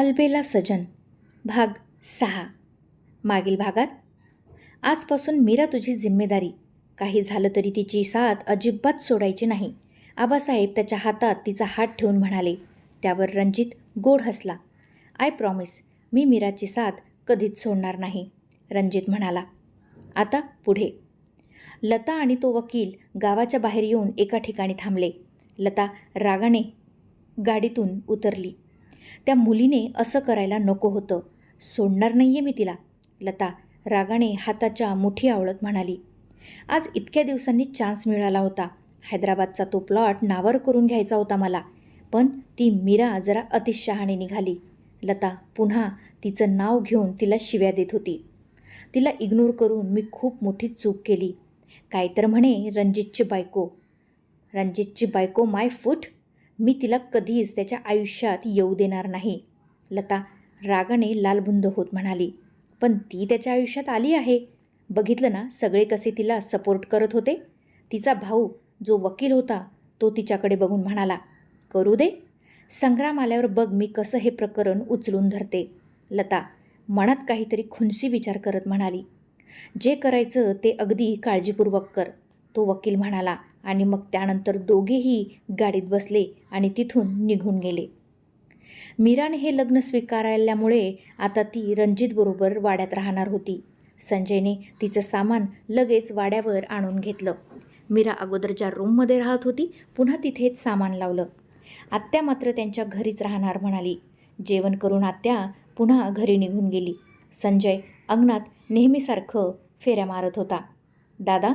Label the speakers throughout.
Speaker 1: अलबेला सजन भाग सहा. मागील भागात आजपासून मीरा तुझी जिम्मेदारी. काही झालं तरी तिची साथ अजिबात सोडायची नाही. आबासाहेब त्याच्या हातात तिचा हात ठेवून म्हणाले त्यावर रणजित गोड हसला. आय प्रॉमिस मी मीराची साथ कधीच सोडणार नाही. रणजित म्हणाला आता पुढे. लता आणि तो वकील गावाच्या बाहेर येऊन एका ठिकाणी थांबले. लता रागाने गाडीतून उतरली. त्या मुलीने असं करायला नको होतं. सोडणार नाही आहे मी तिला. लता रागाने हाताच्या मुठी आवळत म्हणाली. आज इतक्या दिवसांनी चान्स मिळाला होता. हैदराबादचा तो प्लॉट नावर करून घ्यायचा होता मला. पण ती मीरा जरा अतिशहाणे निघाली. लता पुन्हा तिचं नाव घेऊन तिला शिव्या देत होती. तिला इग्नोर करून मी खूप मोठी चूक केली. काय तर म्हणे रणजितची बायको. रणजितची बायको माय फूट मी तिला कधीच त्याच्या आयुष्यात येऊ देणार नाही. लता रागाने लालबुंद होत म्हणाली पण ती त्याच्या आयुष्यात आली आहे. बघितलं ना सगळे कसे तिला सपोर्ट करत होते? तिचा भाऊ जो वकील होता तो तिच्याकडे बघून म्हणाला करू दे. संग्राम आल्यावर बघ मी कसं हे प्रकरण उचलून धरते. लता मनात काहीतरी खुनशी विचार करत म्हणाली जे करायचं ते अगदी काळजीपूर्वक कर. तो वकील म्हणाला आणि मग त्यानंतर दोघेही गाडीत बसले आणि तिथून निघून गेले. मीराने हे लग्न स्वीकारल्यामुळे आता ती रणजितबरोबर वाड्यात राहणार होती. संजयने तिचं सामान लगेच वाड्यावर आणून घेतलं. मीरा अगोदर ज्या रूममध्ये राहत होती पुन्हा तिथेच सामान लावलं. आत्या मात्र त्यांच्या घरीच राहणार म्हणाली. जेवण करून आत्या पुन्हा घरी निघून गेली. संजय अंगणात नेहमीसारखं फेऱ्या मारत होता. दादा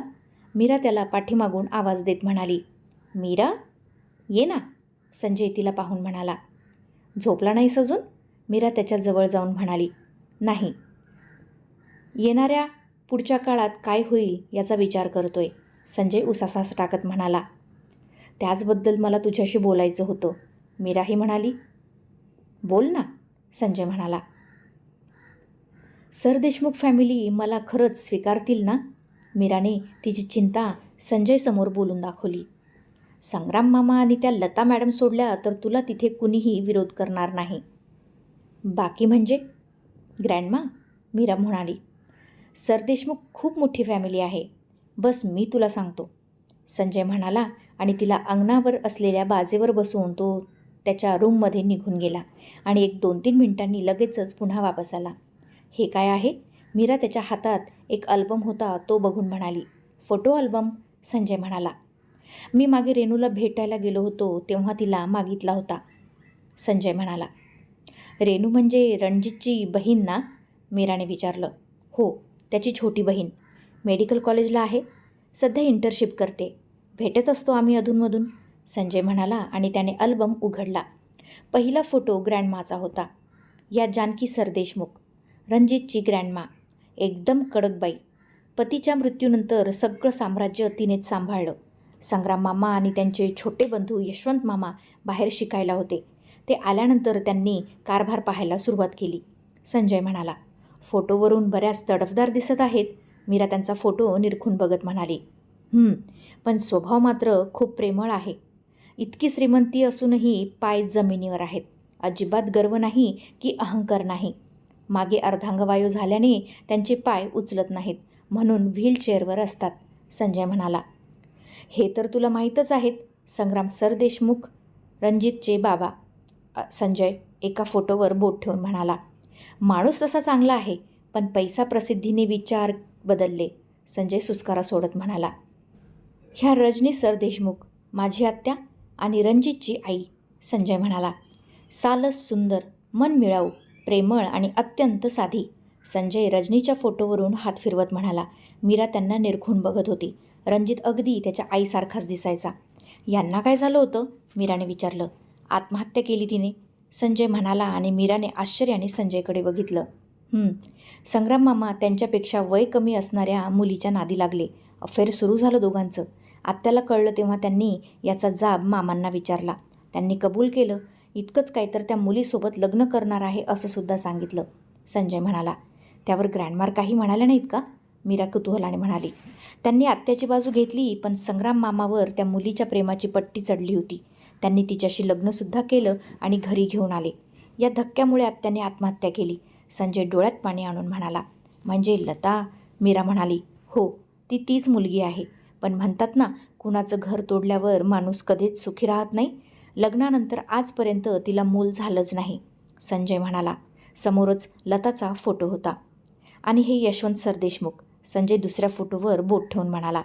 Speaker 1: मीरा त्याला पाठीमागून आवाज देत म्हणाली मीरा ये ना. संजय तिला पाहून म्हणाला झोपला नाहीस अजून मीरा त्याच्याजवळ जाऊन म्हणाली नाही. येणाऱ्या पुढच्या काळात काय होईल याचा विचार करतोय संजय उसासास टाकत म्हणाला. त्याचबद्दल मला तुझ्याशी बोलायचं होतं मीराही म्हणाली. बोल ना संजय म्हणाला. सर देशमुख फॅमिली मला खरंच स्वीकारतील ना? मीराने तिची चिंता संजयसमोर बोलून दाखवली. संग्राम मामा आणि त्या लता मॅडम सोडल्या तर तुला तिथे कुणीही विरोध करणार नाही. बाकी म्हणजे? ग्रँडमा मीरा म्हणाली. सरदेशमुख खूप मोठी फॅमिली आहे. बस मी तुला सांगतो. संजय म्हणाला आणि तिला अंगणावर असलेल्या बाजेवर बसवून तो त्याच्या रूममध्ये निघून गेला आणि एक दोन तीन मिनिटांनी लगेचच पुन्हा वापस आला. हे काय आहे? मीरा त्याच्या हातात एक अल्बम होता तो बघून म्हणाली फोटो अल्बम संजय म्हणाला. मी मागे रेणूला भेटायला गेलो होतो तेव्हा तिला मागितला होता. संजय म्हणाला. रेणू म्हणजे रणजितची बहीण ना? मीराने विचारलं. हो त्याची छोटी बहीण. मेडिकल कॉलेजला आहे. सध्या इंटर्नशिप करते. भेटत असतो आम्ही अधूनमधून. संजय म्हणाला आणि त्याने अल्बम उघडला. पहिला फोटो ग्रँडमाचा होता. या जानकी सरदेशमुख रणजितची ग्रँडमा एकदम कडक बाई. पतीच्या मृत्यूनंतर सगळं साम्राज्य तिनेच सांभाळलं. संग्राम मामा आणि त्यांचे छोटे बंधू यशवंत मामा बाहेर शिकायला होते. ते आल्यानंतर त्यांनी कारभार पाहायला सुरुवात केली. संजय म्हणाला फोटोवरून बऱ्याच तडफदार दिसत आहेत. मीरा त्यांचा फोटो निरखून बघत म्हणाली पण स्वभाव मात्र खूप प्रेमळ आहे. इतकी श्रीमंती असूनही पाय जमिनीवर आहेत. अजिबात गर्व नाही की अहंकार नाही. मागे अर्धांगवायू झाल्याने त्यांचे पाय उचलत नाहीत म्हणून व्हीलचेअरवर असतात संजय म्हणाला. हे तर तुला माहीतच आहेत संग्राम सरदेशमुख रणजितचे बाबा संजय एका फोटोवर बोट ठेवून म्हणाला. माणूस तसा चांगला आहे पण पैसा प्रसिद्धीने विचार बदलले संजय सुस्कारा सोडत म्हणाला. ह्या रजनी सरदेशमुख माझी आत्या आणि रणजितची आई संजय म्हणाला. सालस सुंदर मन मिळाऊ प्रेमळ आणि अत्यंत साधी. संजय रजनीच्या फोटोवरून हात फिरवत म्हणाला मीरा त्यांना निरखून बघत होती. रणजित अगदी त्याच्या आईसारखाच दिसायचा. यांना काय झालं होतं? मीराने विचारलं. आत्महत्या केली तिने. संजय म्हणाला आणि मीराने आश्चर्याने संजयकडे बघितलं. संग्राम मामा त्यांच्यापेक्षा वय कमी असणाऱ्या मुलीच्या नादी लागले. अफेअर सुरू झालं दोघांचं. आत्याला कळलं तेव्हा त्यांनी याचा जाब मामांना विचारला. त्यांनी कबूल केलं. इतकंच काय तर त्या मुलीसोबत लग्न करणार आहे असं सुद्धा सांगितलं. संजय म्हणाला त्यावर ग्रँडमार काही म्हणाल्या नाहीत का? मीरा कुतूहलाने म्हणाली त्यांनी आत्याची बाजू घेतली पण संग्राम मामावर त्या मुलीच्या प्रेमाची पट्टी चढली होती. त्यांनी तिच्याशी लग्नसुद्धा केलं आणि घरी घेऊन आले. या धक्क्यामुळे आत्याने आत्महत्या केली. संजय डोळ्यात पाणी आणून म्हणाला म्हणजे लता मीरा म्हणाली हो ती तीच मुलगी आहे. पण म्हणतात ना कुणाचं घर तोडल्यावर माणूस कधीच सुखी राहत नाही. लग्नानंतर आजपर्यंत तिला मूल झालंच नाही. संजय म्हणाला समोरच लताचा फोटो होता. आणि हे यशवंत सरदेशमुख संजय दुसऱ्या फोटोवर बोट ठेवून म्हणाला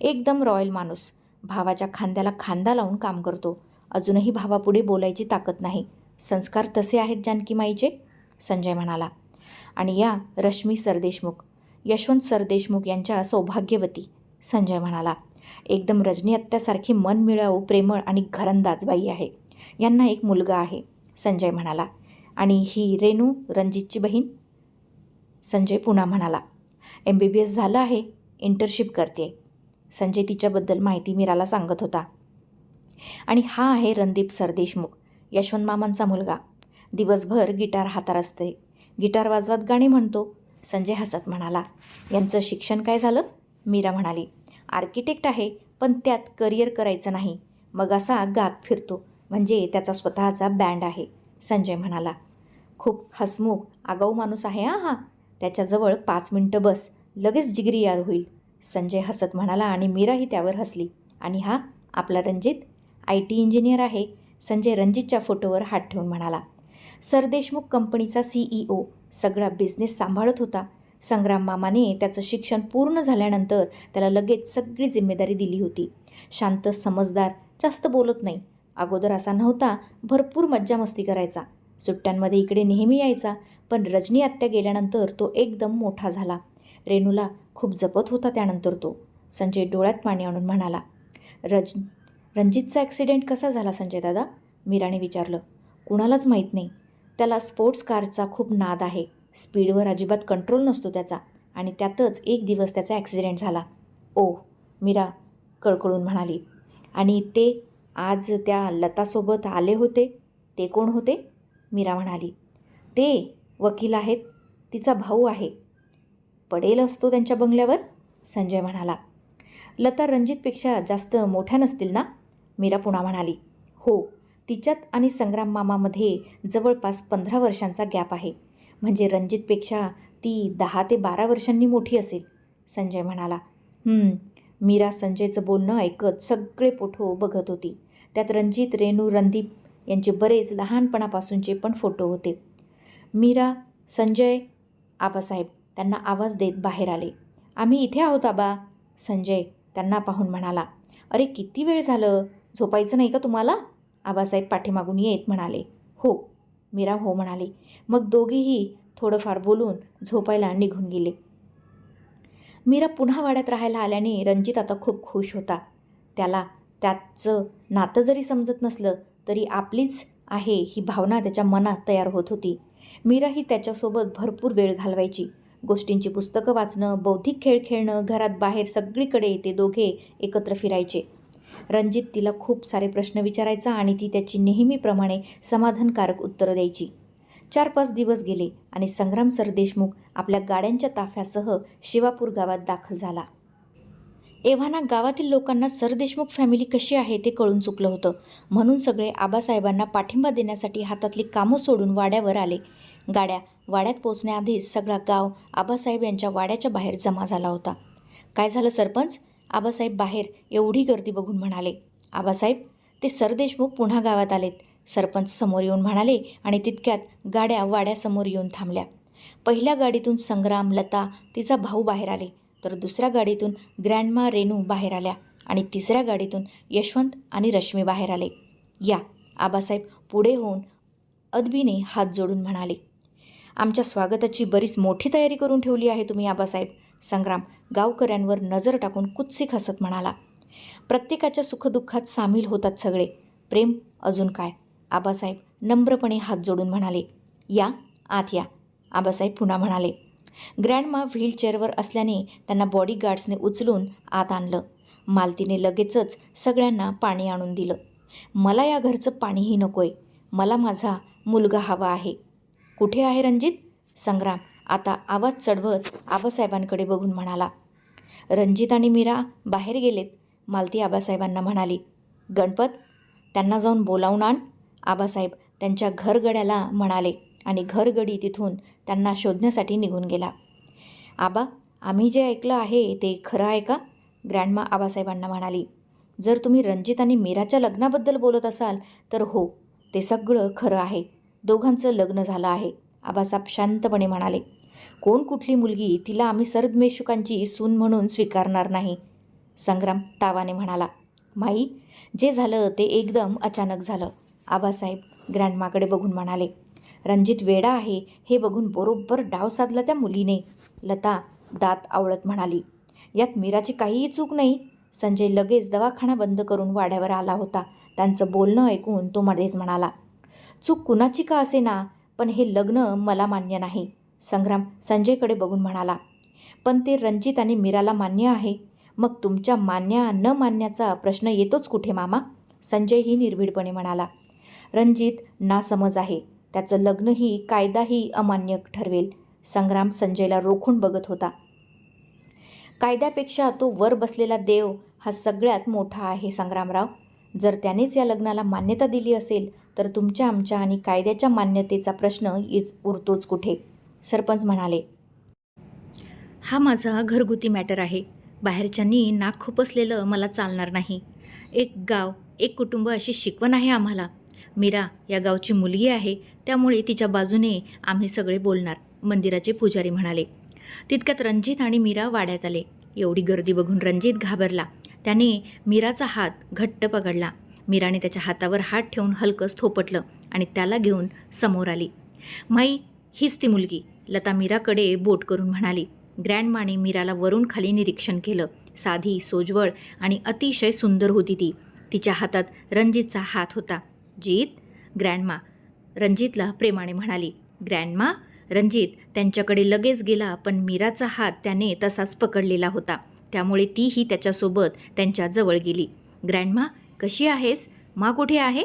Speaker 1: एकदम रॉयल माणूस. भावाच्या खांद्याला खांदा लावून काम करतो. अजूनही भावापुढे बोलायची ताकद नाही. संस्कार तसे आहेत जानकीमाईचे? संजय म्हणाला आणि या रश्मी सरदेशमुख यशवंत सरदेशमुख यांच्या सौभाग्यवती. संजय म्हणाला एकदम रजनी आत्यासारखी मन मिळावू प्रेमळ आणि घरंदाज बाई आहे. यांना एक मुलगा आहे संजय म्हणाला. आणि ही रेणू रणजितची बहीण संजय पुन्हा म्हणाला. एम बी बी एस झालं आहे इंटर्नशिप करते संजय तिच्याबद्दल माहिती मीराला सांगत होता. आणि हा आहे रणदीप सरदेशमुख यशवंत मामांचा मुलगा. दिवसभर गिटार हातात असते. गिटार वाजवत गाणी म्हणतो. संजय हसत म्हणाला यांचं शिक्षण काय झालं? मीरा म्हणाली आर्किटेक्ट आहे पण त्यात करिअर करायचं नाही. मग असा गात फिरतो म्हणजे त्याचा स्वतःचा बँड आहे संजय म्हणाला. खूप हसमुख आगाऊ माणूस आहे हा हा. त्याच्याजवळ पाच मिनटं बस लगेच जिगरी यार होईल. संजय हसत म्हणाला आणि मीराही त्यावर हसली. आणि हा आपला रणजित? आय टी इंजिनियर आहे संजय रणजितच्या फोटोवर हात ठेवून म्हणाला. सरदेशमुख कंपनीचा सीईओ सगळा बिझनेस सांभाळत होता. संग्राम मामाने त्याचं शिक्षण पूर्ण झाल्यानंतर त्याला लगेच सगळी जिम्मेदारी दिली होती. शांत समजदार जास्त बोलत नाही. अगोदर असा नव्हता भरपूर मज्जा मस्ती करायचा. सुट्ट्यांमध्ये इकडे नेहमी यायचा पण रजनी आत्या गेल्यानंतर तो एकदम मोठा झाला. रेणूला खूप जपत होता त्यानंतर तो. संजय डोळ्यात पाणी आणून म्हणाला रज रणजितचा ॲक्सिडेंट कसा झाला संजय दादा? मीराने विचारलं. कुणालाच माहीत नाही. त्याला स्पोर्ट्स कारचा खूप नाद आहे. स्पीडवर अजिबात कंट्रोल नसतो त्याचा आणि त्यातच एक दिवस त्याचा ॲक्सिडेंट झाला. ओ मीरा कळकळून म्हणाली. आणि ते आज त्या लतासोबत आले होते? ते कोण होते? मीरा म्हणाली. ते वकील आहेत. तिचा भाऊ आहे. पडेल असतो त्यांच्या बंगल्यावर? संजय म्हणाला. लता रणजितपेक्षा जास्त मोठ्या नसतील ना? मीरा पुन्हा म्हणाली. हो तिच्यात आणि संग्राम मामामध्ये जवळपास पंधरा वर्षांचा गॅप आहे. म्हणजे रणजितपेक्षा ती दहा ते बारा वर्षांनी मोठी असेल संजय म्हणाला. मीरा संजयचं बोलणं ऐकत सगळे फोटो बघत होती. त्यात रणजित रेणू रणदीप यांचे बरेच लहानपणापासूनचे पण फोटो होते. मीरा संजय आबासाहेब त्यांना आवाज देत बाहेर आले. आम्ही इथे आहोत आबा संजय त्यांना पाहून म्हणाला. अरे किती वेळ झालं? झोपायचं नाही का तुम्हाला? आबासाहेब पाठीमागून येत म्हणाले. हो मीरा हो म्हणाले मग दोघेही थोडंफार बोलून झोपायला निघून गेले. मीरा पुन्हा वाड्यात राहायला आल्याने रणजित आता खूप खुश होता. त्याला त्याचं नातं जरी समजत नसलं तरी आपलीच आहे ही भावना त्याच्या मनात तयार होत होती. मीराही त्याच्यासोबत भरपूर वेळ घालवायची. गोष्टींची पुस्तकं वाचणं बौद्धिक खेळ खेळणं घरात बाहेर सगळीकडे ते दोघे एकत्र फिरायचे. रणजित तिला खूप सारे प्रश्न विचारायचा आणि ती त्याची नेहमीप्रमाणे समाधानकारक उत्तरं द्यायची. चार पाच दिवस गेले आणि संग्राम सरदेशमुख आपल्या गाड्यांच्या ताफ्यासह शिवापूर गावात दाखल झाला. एव्हाना गावातील लोकांना सरदेशमुख फॅमिली कशी आहे ते कळून चुकलं होतं. म्हणून सगळे आबासाहेबांना पाठिंबा देण्यासाठी हातातली कामं सोडून वाड्यावर आले. गाड्या वाड्यात पोचण्याआधी सगळा गाव आबासाहेब यांच्या वाड्याच्या बाहेर जमा झाला होता. काय झालं सरपंच? आबासाहेब बाहेर एवढी गर्दी बघून म्हणाले आबासाहेब ते सरदेशमुख पुन्हा गावात आलेत. सरपंच समोर येऊन म्हणाले आणि तितक्यात गाड्या वाड्यासमोर येऊन थांबल्या. पहिल्या गाडीतून संग्राम लता तिचा भाऊ बाहेर आले तर दुसऱ्या गाडीतून ग्रँडमा रेणू बाहेर आल्या आणि तिसऱ्या गाडीतून यशवंत आणि रश्मी बाहेर आले. या आबासाहेब पुढे होऊन अदबीने हात जोडून म्हणाले आमच्या स्वागताची बरीच मोठी तयारी करून ठेवली आहे तुम्ही आबासाहेब. संग्राम गावकऱ्यांवर नजर टाकून कुत्सिक हसत म्हणाला प्रत्येकाच्या सुखदुःखात सामील होतात सगळे. प्रेम अजून काय? आबासाहेब नम्रपणे हात जोडून म्हणाले या आत या. आबासाहेब पुन्हा म्हणाले ग्रँडमा व्हीलचेअरवर असल्याने त्यांना बॉडीगार्ड्सने उचलून आत आणलं. मालतीने लगेचच सगळ्यांना पाणी आणून दिलं. मला या घरचं पाणीही नकोय. मला माझा मुलगा हवा आहे. कुठे आहे रणजित? संग्राम आता आवाज चढवत आबासाहेबांकडे बघून म्हणाला रणजित आणि मीरा बाहेर गेलेत मालती आबासाहेबांना म्हणाली. गणपत त्यांना जाऊन बोलावून आण आबासाहेब त्यांच्या घरगड्याला म्हणाले आणि घरगडी तिथून त्यांना शोधण्यासाठी निघून गेला. आबा आम्ही जे ऐकलं आहे ते खरं आहे का? ग्रँडमा आबासाहेबांना म्हणाली. जर तुम्ही रणजित आणि मीराच्या लग्नाबद्दल बोलत असाल तर हो ते सगळं खरं आहे. दोघांचं लग्न झालं आहे. आबासाहेब शांतपणे म्हणाले कोण कुठली मुलगी तिला आम्ही सरदमेशुकांची सून म्हणून स्वीकारणार नाही. संग्राम तावाने म्हणाला माई जे झालं ते एकदम अचानक झालं. आबासाहेब ग्रँडमाकडे बघून म्हणाले रणजित वेडा आहे हे बघून बरोबर डाव साधला त्या मुलीने. लता दात आवळत म्हणाली यात मीराची काहीही चूक नाही. संजय लगेच दवाखाना बंद करून वाड्यावर आला होता. त्यांचं बोलणं ऐकून तो मध्येच म्हणाला चूक कुणाची का असे ना पण हे लग्न मला मान्य नाही. संग्राम संजयकडे बघून म्हणाला पण ते रणजित आणि मीराला मान्य आहे. मग तुमच्या मान्य न मान्याचा प्रश्न येतोच कुठे मामा? संजयही निर्भीडपणे म्हणाला रणजित नासमज आहे. त्याचं लग्नही कायदाही अमान्य ठरवेल. संग्राम संजयला रोखून बघत होता कायद्यापेक्षा तो वर बसलेला देव हा सगळ्यात मोठा आहे संग्रामराव. जर त्यानेच या लग्नाला मान्यता दिली असेल तर तुमच्या आमच्या आणि कायद्याच्या मान्यतेचा प्रश्न उरतोच कुठे? सरपंच म्हणाले. हा माझा घरगुती मॅटर आहे. बाहेरच्यांनी नाक खुपसलेलं मला चालणार नाही. एक गाव एक कुटुंब अशी शिकवण आहे आम्हाला. मीरा या गावची मुलगी आहे त्यामुळे तिच्या बाजूने आम्ही सगळे बोलणार मंदिराचे पुजारी म्हणाले. तितक्यात रणजित आणि मीरा वाड्यात आले. एवढी गर्दी बघून रणजित घाबरला. त्याने मीराचा हात घट्ट पकडला. मीराने त्याच्या हातावर हात ठेवून हलकंच थोपटलं आणि त्याला घेऊन समोर आली. माई हीच ती मुलगी लता मीराकडे बोट करून म्हणाली. ग्रँडमाने मीराला वरून खाली निरीक्षण केलं. साधी सोजवळ आणि अतिशय सुंदर होती ती. तिच्या हातात रणजितचा हात होता. जीत? ग्रँडमा. रणजितला प्रेमाने म्हणाली. ग्रँडमा? रणजित त्यांच्याकडे लगेच गेला पण मीराचा हात त्याने तसाच पकडलेला होता. त्यामुळे तीही त्याच्यासोबत त्यांच्या जवळ गेली. ग्रँडमा कशी आहेस? मा कुठे आहे?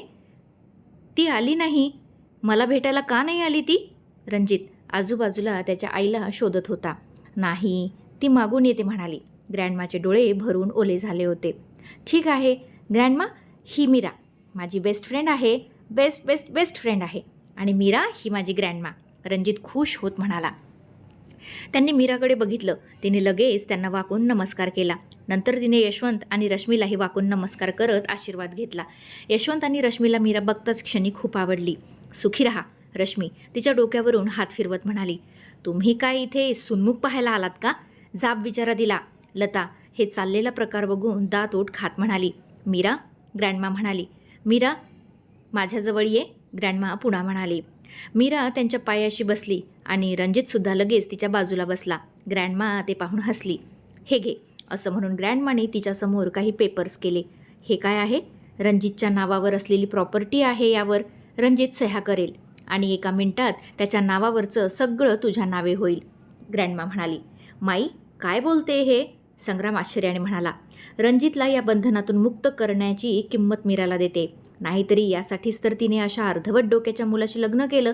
Speaker 1: ती आली नाही. मला भेटायला का नाही आली ती? रणजित आजूबाजूला त्याच्या आईला शोधत होता. नाही ती मागून येते म्हणाली. ग्रँडमाचे डोळे भरून ओले झाले होते. ठीक आहे. ग्रँडमा ही मीरा. माझी बेस्ट फ्रेंड आहे. बेस्ट बेस्ट बेस्ट फ्रेंड आहे. आणि मीरा ही माझी ग्रँडमा. रणजित खुश होत म्हणाला. त्यांनी मीराकडे बघितलं. तिने लगेच त्यांना वाकून नमस्कार केला. नंतर तिने यशवंत आणि रश्मीलाही वाकून नमस्कार करत आशीर्वाद घेतला. यशवंत आणि रश्मीला मीरा बघताच क्षणी खूप आवडली. सुखी रहा रश्मी तिच्या डोक्यावरून हात फिरवत म्हणाली. तुम्ही काय इथे सुनमुख पाहायला आलात का? जाब विचारा दिला. लता हे चाललेला प्रकार बघून दात ओठ खात म्हणाली. मीरा? ग्रँडमा म्हणाली. मीरा? माझ्याजवळ ये ग्रँडमा पुन्हा म्हणाली. मीरा त्यांच्या पायाशी बसली. आणि रणजितसुद्धा लगेच तिच्या बाजूला बसला. ग्रँडमा ते पाहून हसली. हे घे असं म्हणून ग्रँडमाने तिच्यासमोर काही पेपर्स केले. हे काय आहे? रणजितच्या नावावर असलेली प्रॉपर्टी आहे यावर रणजित सह्या करेल आणि एका मिनिटात त्याच्या नावावरचं सगळं तुझ्या नावे होईल. ग्रँडमा म्हणाली. माई काय बोलते हे? संग्राम आश्चर्याने म्हणाला रणजितला या बंधनातून मुक्त करण्याची किंमत मीराला देते. नाहीतरी यासाठीच तर तिने अशा अर्धवट डोक्याच्या मुलाशी लग्न केलं.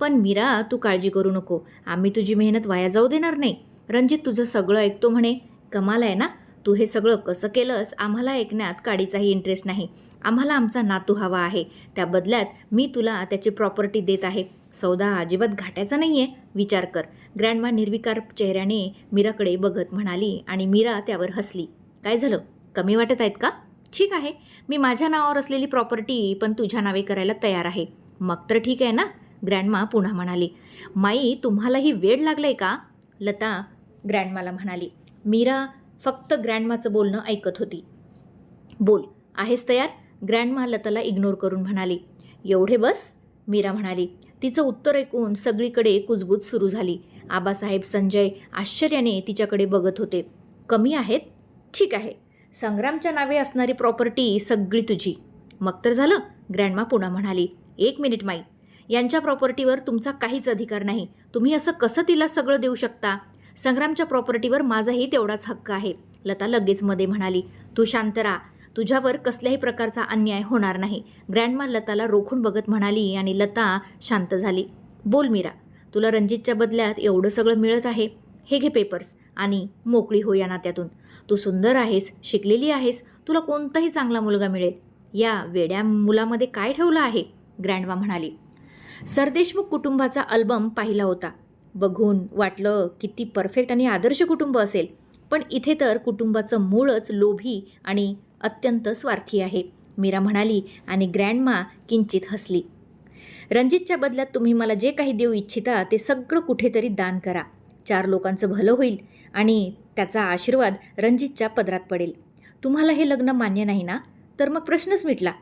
Speaker 1: पण मीरा तू काळजी करू नको. आम्ही तुझी मेहनत वाया जाऊ देणार नाही. रणजित तुझं सगळं ऐकतो म्हणे. कमाल आहे ना? तू हे सगळं कसं केलंस? आम्हाला ऐकण्यात काडीचाही इंटरेस्ट नाही. आम्हाला आमचा नातू हवा आहे. त्या बदल्यात मी तुला त्याची प्रॉपर्टी देत आहे. सौदा अजिबात घाट्याचा नाही आहे विचार कर. ग्रँडमा निर्विकार चेहऱ्याने मीराकडे बघत म्हणाली आणि मीरा त्यावर हसली. काय झालं? कमी वाटत आहेत का? ठीक आहे. मी माझ्या नावावर असलेली प्रॉपर्टी पण तुझ्या नावे करायला तयार आहे. मग तर ठीक आहे ना? ग्रँडमा पुन्हा म्हणाली. माई तुम्हालाही वेळ लागलाय आहे का? लता ग्रँडमाला म्हणाली. मीरा फक्त ग्रँडमाचं बोलणं ऐकत होती. बोल. आहेस तयार? ग्रँडमा लताला इग्नोर करून म्हणाली. एवढे बस? मीरा म्हणाली. तिचं उत्तर ऐकून सगळीकडे कुजबूज सुरू झाली. आबासाहेब संजय आश्चर्याने तिच्याकडे बघत होते. कमी आहेत? ठीक आहे. संग्रामच्या नावे असणारी प्रॉपर्टी सगळी तुझी. मग तर झालं ग्रँडमा पुन्हा म्हणाली. एक मिनिट माई. यांच्या प्रॉपर्टीवर तुमचा काहीच अधिकार नाही. तुम्ही असं कसं तिला सगळं देऊ शकता? संग्रामच्या प्रॉपर्टीवर माझाही तेवढाच हक्क आहे लता लगेच मध्ये म्हणाली. तू शांत राहा. तुझ्यावर कसल्याही प्रकारचा अन्याय होणार नाही. ग्रँडमा लताला रोखून बघत म्हणाली आणि लता शांत झाली. बोल मीरा. तुला रणजितच्या बदल्यात एवढं सगळं मिळत आहे हे घे पेपर्स आणि मोकळी हो या नात्यातून. तू सुंदर आहेस शिकलेली आहेस तुला कोणताही चांगला मुलगा मिळेल. या वेड्या मुलामध्ये काय ठेवलं आहे? ग्रँडमा म्हणाली. सरदेशमुख कुटुंबाचा अल्बम पाहिला होता. बघून वाटलं किती परफेक्ट आणि आदर्श कुटुंब असेल. पण इथे तर कुटुंबाचं मूळच लोभी आणि अत्यंत स्वार्थी आहे मीरा म्हणाली आणि ग्रँडमा किंचित हसली. रणजितच्या बदल्यात तुम्ही मला जे काही देऊ इच्छिता ते सगळं कुठेतरी दान करा. चार लोकांचं भलं होईल आणि त्याचा आशीर्वाद रणजितच्या पदरात पडेल. तुम्हाला हे लग्न मान्य नाही ना? तर मग प्रश्नच मिटला.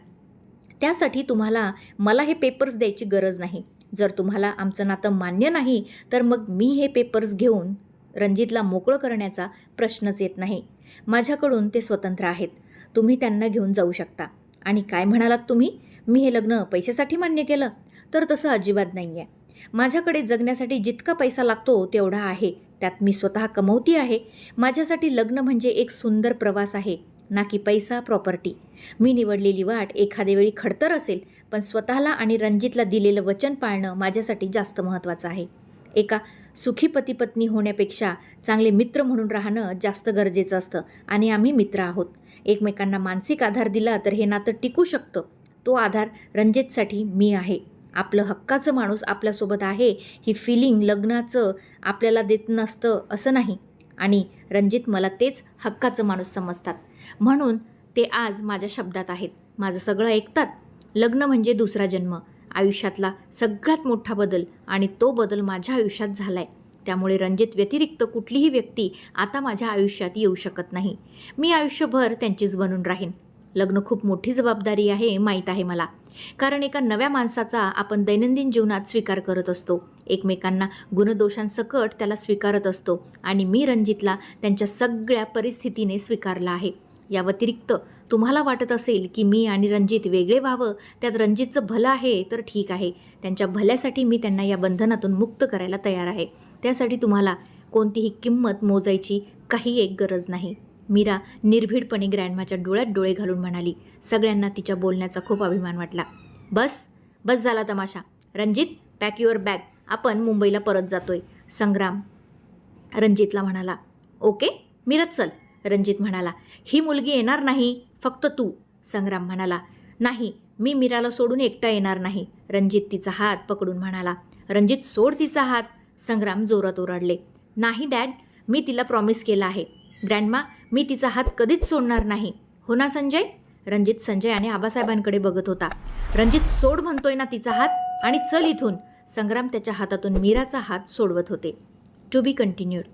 Speaker 1: त्यासाठी तुम्हाला मला हे पेपर्स द्यायची गरज नाही. जर तुम्हाला आमचं नातं मान्य नाही तर मग मी हे पेपर्स घेऊन रणजितला मोकळं करण्याचा प्रश्नच येत नाही. माझ्याकडून ते स्वतंत्र आहेत. तुम्ही त्यांना घेऊन जाऊ शकता. आणि काय म्हणालात तुम्ही? मी हे लग्न पैशासाठी मान्य केलं? तर तसं अजिबात नाही आहे माझ्याकडे जगण्यासाठी जितका पैसा लागतो तेवढा आहे. त्यात मी स्वतः कमवती आहे. माझ्यासाठी लग्न म्हणजे एक सुंदर प्रवास आहे ना की पैसा प्रॉपर्टी मी निवडलेली वाट एखाद्या वेळी खडतर असेल पण स्वतःला आणि रणजितला दिलेलं वचन पाळणं माझ्यासाठी जास्त महत्त्वाचं आहे. एका सुखी पती पत्नी होण्यापेक्षा चांगले मित्र म्हणून राहणं जास्त गरजेचं असतं आणि आम्ही मित्र आहोत. एकमेकांना मानसिक आधार दिला तर हे नातं टिकू शकतं. तो आधार रणजितसाठी मी आहे. आपलं हक्काचं माणूस आपल्यासोबत आहे ही फिलिंग लग्नाचं आपल्याला देत नसतं असं नाही. आणि रणजित मला तेच हक्काचं माणूस समजतात. म्हणून ते आज माझ्या शब्दात आहेत. माझं सगळं ऐकतात. लग्न म्हणजे दुसरा जन्म. आयुष्यातला सगळ्यात मोठा बदल आणि तो बदल माझ्या आयुष्यात झाला आहे त्यामुळे रणजित व्यतिरिक्त कुठलीही व्यक्ती आता माझ्या आयुष्यात येऊ शकत नाही. मी आयुष्यभर त्यांचीच बनून राहीन. लग्न खूप मोठी जबाबदारी आहे माहीत आहे मला. कारण एका नव्या माणसाचा आपण दैनंदिन जीवनात स्वीकार करत असतो. एकमेकांना गुणदोषांसकट त्याला स्वीकारत असतो आणि मी रणजितला त्यांच्या सगळ्या परिस्थितीने स्वीकारला आहे. या व्यतिरिक्त तुम्हाला वाटत असेल की मी आणि रणजित वेगळे व्हावं त्यात रणजितचं भलं आहे तर ठीक आहे. त्यांच्या भल्यासाठी मी त्यांना या बंधनातून मुक्त करायला तयार आहे. त्यासाठी तुम्हाला कोणतीही किंमत मोजायची काही एक गरज नाही. मीरा निर्भीडपणे ग्रँडमाच्या डोळ्यात डोळे घालून म्हणाली सगळ्यांना तिच्या बोलण्याचा खूप अभिमान वाटला. बस बस झाला तमाशा. रणजित पॅक युअर बॅग आपण मुंबईला परत जातोय. संग्राम. रणजितला म्हणाला ओके मीरच चल. रणजित म्हणाला ही मुलगी येणार नाही फक्त तू. संग्राम म्हणाला नाही मी मीराला सोडून एकटा येणार नाही. रणजित तिचा हात पकडून म्हणाला रणजित सोड तिचा हात. संग्राम जोरात ओरडले नाही डॅड मी तिला प्रॉमिस केला आहे. ग्रँडमा मी तिचा हात कधीच सोडणार नाही. हो ना संजय? रणजित संजय आणि आबासाहेबांकडे बघत होता. रणजित सोड म्हणतोय ना तिचा हात आणि चल इथून. संग्राम त्याच्या हातातून मीराचा हात सोडवत होते. To be continued